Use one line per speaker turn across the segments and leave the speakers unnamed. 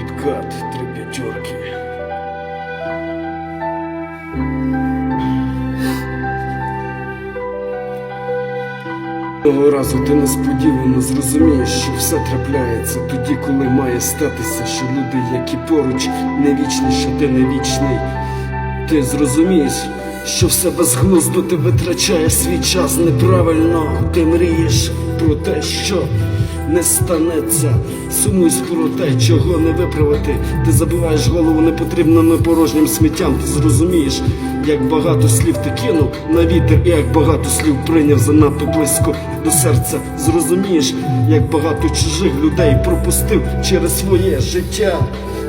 Кіткат, три п'ятерки. Того разу ти несподівано зрозумієш, що все трапляється тоді, коли має статися, що люди, які поруч, не вічні, що ти не вічний. Ти зрозумієш, що все безглуздо ти витрачає свій час неправильно. Ти мрієш про те, що не станеться. Сумуєш про те, чого не виправити. Ти забиваєш голову непотрібним порожнім сміттям. Ти зрозумієш, як багато слів ти кинув на вітер, і як багато слів прийняв занадто близько до серця. Зрозумієш, як багато чужих людей пропустив через своє життя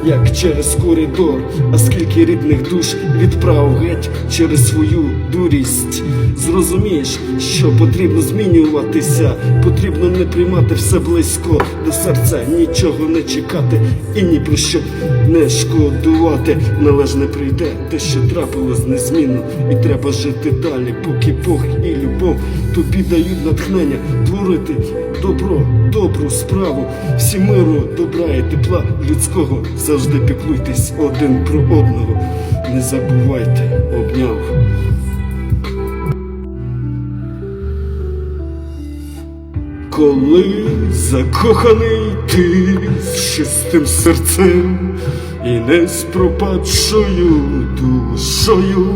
як через коридор, а скільки рідних душ відправив геть через свою дурість. Зрозумієш, що потрібно змінюватися, потрібно не приймати все близько до серця, нічого не чекати і ні про що не шкодувати. Належне прийде те, що трапилось незмінно, і треба жити далі, поки Бог і любов тобі дають натхнення творити добро, добру справу, всі миру, добра і тепла людського. Завжди піклуйтесь один про одного. Не забувайте, обняв. Коли закоханий ти з чистим серцем і не з пропадшою душою,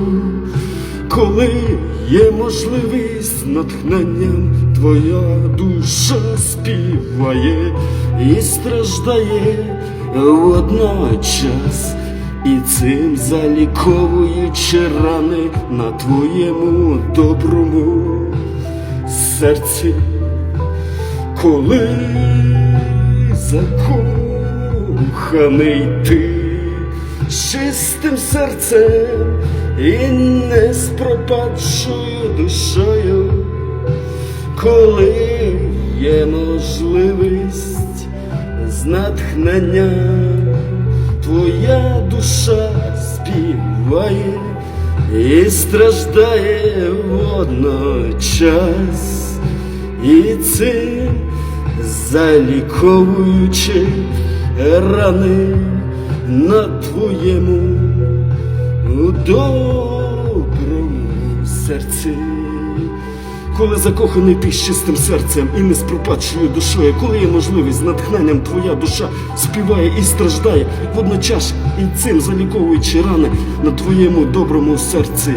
коли є можливість натхненням, твоя душа співає і страждає водночас, і цим заліковуючи рани на твоєму доброму серці. Коли закоханий ти чистим серцем і не з пропадшою душою, коли є можливість з натхненням, твоя душа співає і страждає водночас. І цим заліковуючи рани на твоєму доброму серці. Коли закоханий ти з чистим серцем і не з пропадшою душою, коли є можливість з натхненням твоя душа співає і страждає водночас і цим заліковуючи рани на твоєму доброму серці.